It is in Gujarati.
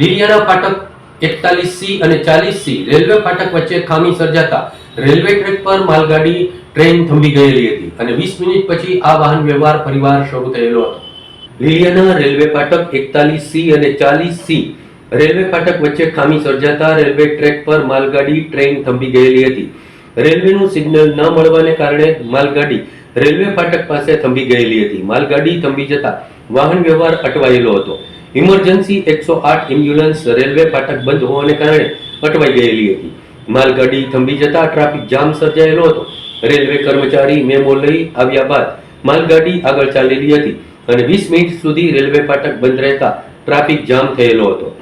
લીલિયાના ફાટક એકતાલીસ સી અને ચાલીસ સી. રેલવે ફાટક વચ્ચે ખામી સર્જાતા રેલવે ટ્રેક પર માલગાડી, ટ્રેન થંભી ગયેલી હતી અને વીસ મિનિટ પછી આ વાહન વ્યવહાર ફરીવાર શરૂ થયેલો હતો. લીલિયાના રેલવે ફાટક એકતાલીસ સી અને ચાલીસ સી. રેલવે ફાટક વચ્ચે ખામી સર્જાતા રેલવે ટ્રેક પર માલગાડી, ટ્રેન થંભી ગયેલી હતી. રેલવેનું સિગ્નલ ન મળવાને કારણે માલગાડી રેલવે ફાટક પાસે થંભી ગયેલી હતી. માલગાડી થંભી જતા વાહન વ્યવહાર અટવાયેલો હતો. ઇમરજન્સી એકસો આઠ એમ્બ્યુલન્સ રેલવે ફાટક બંધ હોવાને કારણે અટવાઈ ગયેલી હતી. માલગાડી થંભી જતા ટ્રાફિક જામ સર્જાયેલો હતો. રેલવે કર્મચારી મેમો લઈ આવ્યા બાદ માલગાડી આગળ ચાલેલી હતી અને વીસ મિનિટ સુધી રેલવે ફાટક બંધ રહેતા ટ્રાફિક જામ થયેલો હતો.